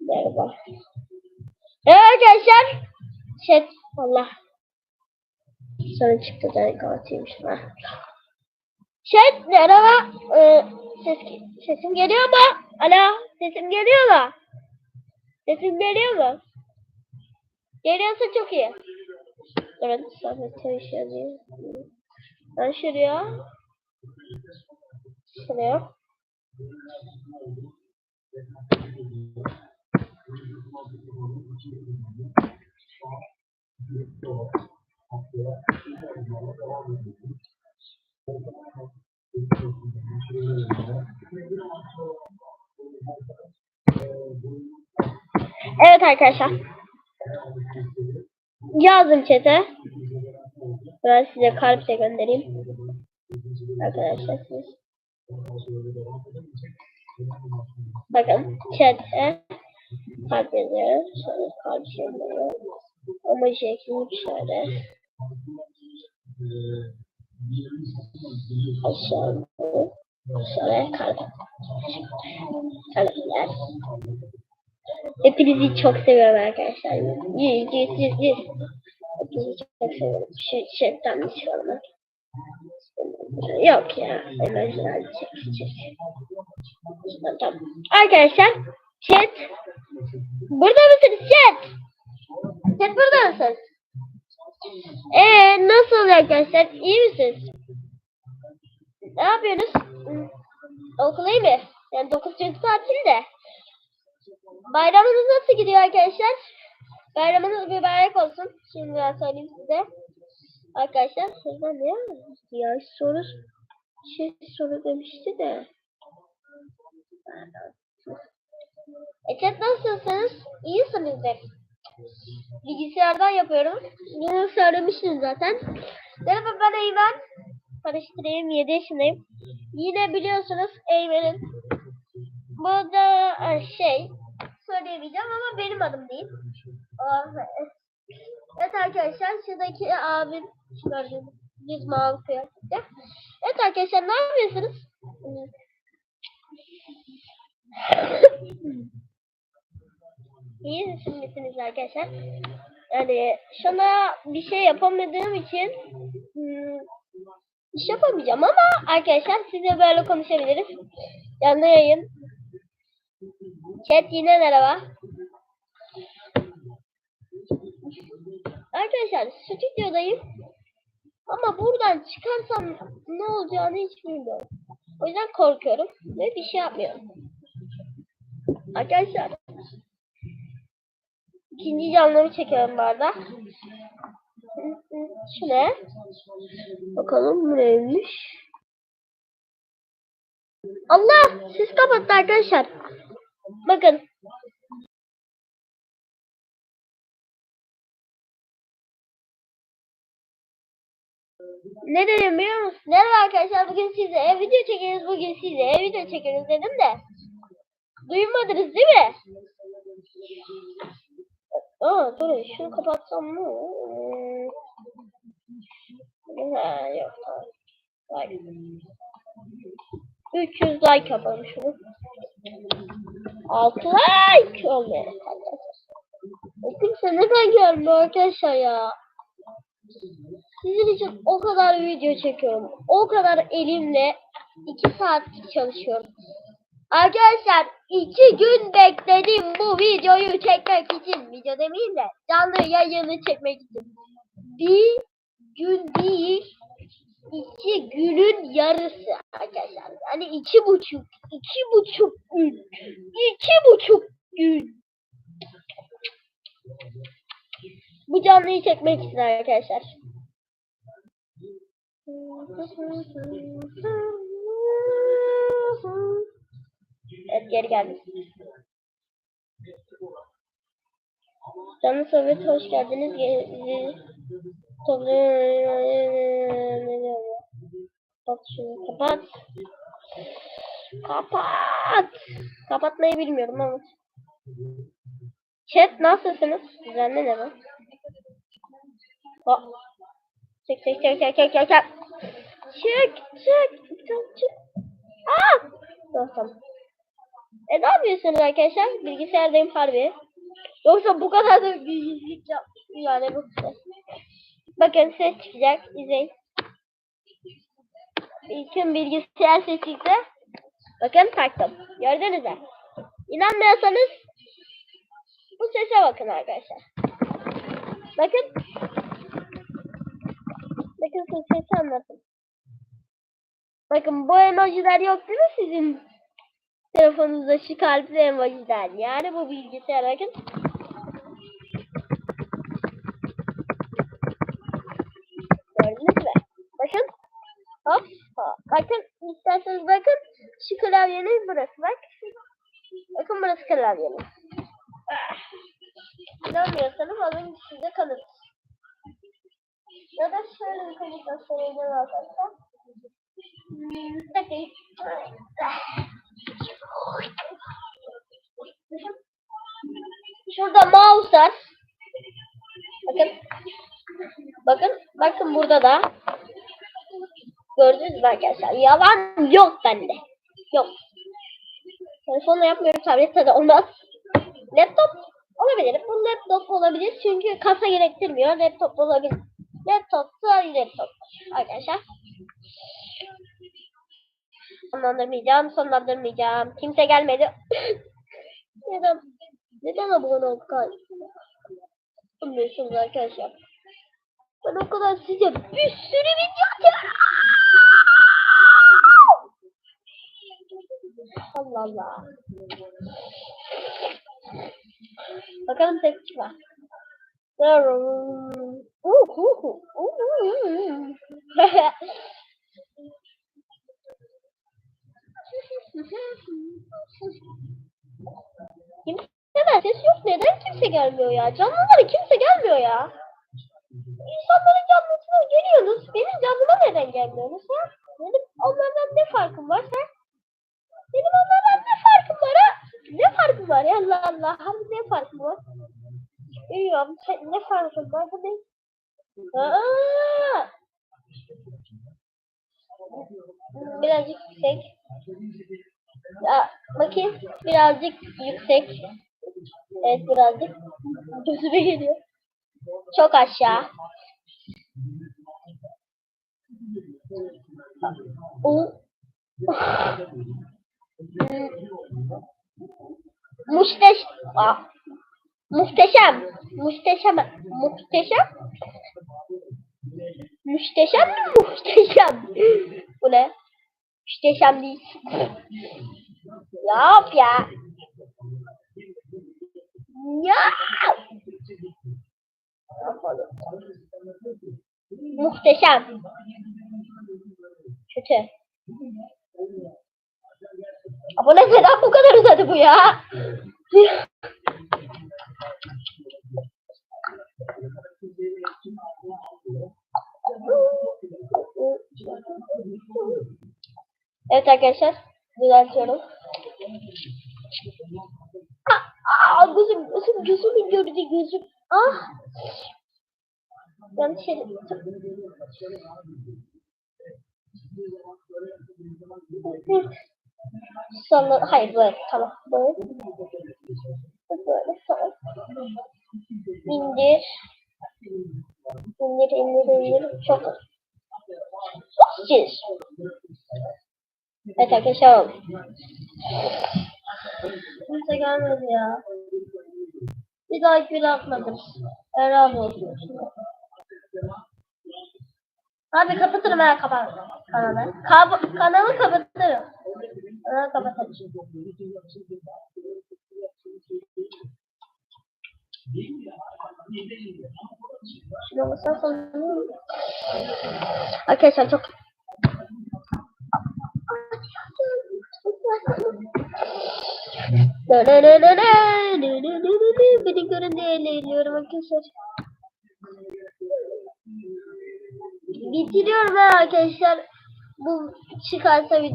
Merhaba. Evet arkadaşlar. Chat. Allah. Sonra çıktı da kapatayım şunu. Chat merhaba. Ee, ses, sesim geliyor mu? Alo. Sesim geliyor mu? Sesim geliyor mu? Geliyorsa çok iyi. Evet. Sonra çalışıyor. Ben şuraya. Şuraya. Evet arkadaşlar. Yazdım chat'e. Ben size kalp de göndereyim. Arkadaşlar siz. Bakın chat'e kalp yazıyorum. Şöyle kalp yazıyorum. Emoji ekleyip şöyle. Aşağı. Şöyle kalp. Kalpler. Hepinizi çok seviyorum arkadaşlar. Yüz, yüz, yüz, yüz. Hepinizi çok seviyorum. Şu chatten bir şey olmaz. Yok ya. Emojiler çek, çek. Tamam, tamam. Arkadaşlar, chat. Burada mısınız chat? Chat burada mısınız? Eee nasıl arkadaşlar? İyi misiniz? Ne yapıyorsunuz? Okul iyi mi? Yani 9. tatil de. Bayramınız nasıl gidiyor arkadaşlar? Bayramınız mübarek olsun. Şimdi ben söyleyeyim size. Arkadaşlar sizden ne ya soru şey soru demişti de. E chat nasılsınız? İyisinizdir. Bilgisayardan yapıyorum. Bunu söylemiştim zaten. Merhaba ben Eymen. Karıştırayım 7 yaşındayım. Yine biliyorsunuz Eymen'in bu da e, şey söyleyemeyeceğim ama benim adım değil. Evet arkadaşlar şuradaki abim yüz mavi kıyafette. Evet arkadaşlar ne yapıyorsunuz? İyi misiniz arkadaşlar? Yani şuna bir şey yapamadığım için iş yapamayacağım ama arkadaşlar size böyle konuşabiliriz. Canlı yayın. Chat yine merhaba. Arkadaşlar stüdyodayım. Ama buradan çıkarsam ne olacağını hiç bilmiyorum. O yüzden korkuyorum ve bir şey yapmıyorum. Arkadaşlar ikinci canlımı çekiyorum bu arada. Şu ne? Bakalım neymiş? Allah! Siz kapattı arkadaşlar. Bakın. Ne dedim biliyor musun? Merhaba arkadaşlar bugün size ev video çekeriz bugün size ev video çekeriz dedim de. Duymadınız değil mi? Aa dur şunu kapatsam mı? Hmm. Ha yok tamam. Like. 300 like yapalım şunu. 6 like oldu. Kimse neden gelmiyor arkadaşlar ya? İçin o kadar video çekiyorum. O kadar elimle 2 saat çalışıyorum. Arkadaşlar 2 gün bekledim bu videoyu çekmek için. Video demeyeyim de canlı yayını çekmek için. Bir gün değil iki günün yarısı arkadaşlar. Yani iki buçuk, iki buçuk gün, iki buçuk gün. Bu canlıyı çekmek için arkadaşlar. Evet geri geldim. Canlı sohbet hoş geldiniz. Kapat şunu kapat. Kapat. Kapatmayı bilmiyorum ama. Chat nasılsınız? Düzenli ne bu? Oh. Çek çek çek çek çek çek çek. Çık çık. Çık çık. Aa! Tamam. E ne yapıyorsunuz arkadaşlar? Bilgisayardayım harbi. Yoksa bu kadar da bilgisizlik yap yani bu Bakın ses çıkacak. İzleyin. İlkin bilgisayar sesi çıktı. Bakın taktım. Gördünüz mü? İnanmıyorsanız bu sese bakın arkadaşlar. Bakın. Bakın sesi anlatın. Bakın bu emojiler yok değil mi sizin telefonunuzda şu kalpli emojiler? Yani bu bilgisayar bakın. Gördünüz mü? Bakın. Hop hop. Bakın isterseniz bakın şu klavyeniz burası bak. Bakın burası klavyeniz. Ah. İnanmıyorsanız alın size kanıt. Ya da şöyle bir kanıt göstereyim arkadaşlar. Hmm, bakın. Şurada mouse var. Bakın. Bakın. Bakın burada da. Gördünüz mü arkadaşlar? Yalan yok bende. Yok. Telefonla yapmıyorum. Tablette de olmaz. Laptop olabilir. Bu laptop olabilir. Çünkü kasa gerektirmiyor. Laptop olabilir. Laptop da laptop. Arkadaşlar. Sonlandırmayacağım. Sonlandırmayacağım. Kimse gelmedi. neden? Neden abone olduk? Bilmiyorsunuz arkadaşlar. Ben o kadar size bir sürü video atıyorum. Allah Allah. Bakalım ses var. Uhu. Uhu. Kimse de ses yok. Neden kimse gelmiyor ya? Canlılara kimse gelmiyor ya. İnsanların canlısına geliyorsunuz. Benim canlıma neden gelmiyorsunuz ha? Benim onlardan ne farkım var ha? Benim onlardan ne farkım var ha? Ne farkım var ya Allah Allah. Ne farkım var? Bilmiyorum. Sen- Ne farkım var? Bu ne? Birazcık yüksek. Ya, bakayım. Birazcık yüksek. Evet birazcık. Gözüme geliyor. Çok aşağı. O Muhteş Aa. Muhteşem. Muhteşem. Muhteşem. Muhteşem mi muhteşem? Bu ne? Muhteşem değil. Yap ya. Ya. Muhteşem. Kötü. Ama neden bu kadar uzadı bu ya? Evet arkadaşlar. Düzeltiyorum. Aa, aa, gözüm, gözüm, gözüm gördü gözüm. Ah. Yanlış yere Sonra, hayır böyle, tamam. Böyle. Böyle, tamam. İndir. İndir, indir, indir. Çok. Sosçiz. Evet arkadaşlar oldu. Kimse gelmedi ya. Bir daha gül atmadım. Erab olsun. Abi kapatırım ha kapat kanalı. Kab kanalı kapatırım. Kanalı kapatırım. Arkadaşlar çok Beni görün diye eğleniyorum arkadaşlar. Bitiriyorum arkadaşlar. Bu çıkarsa video.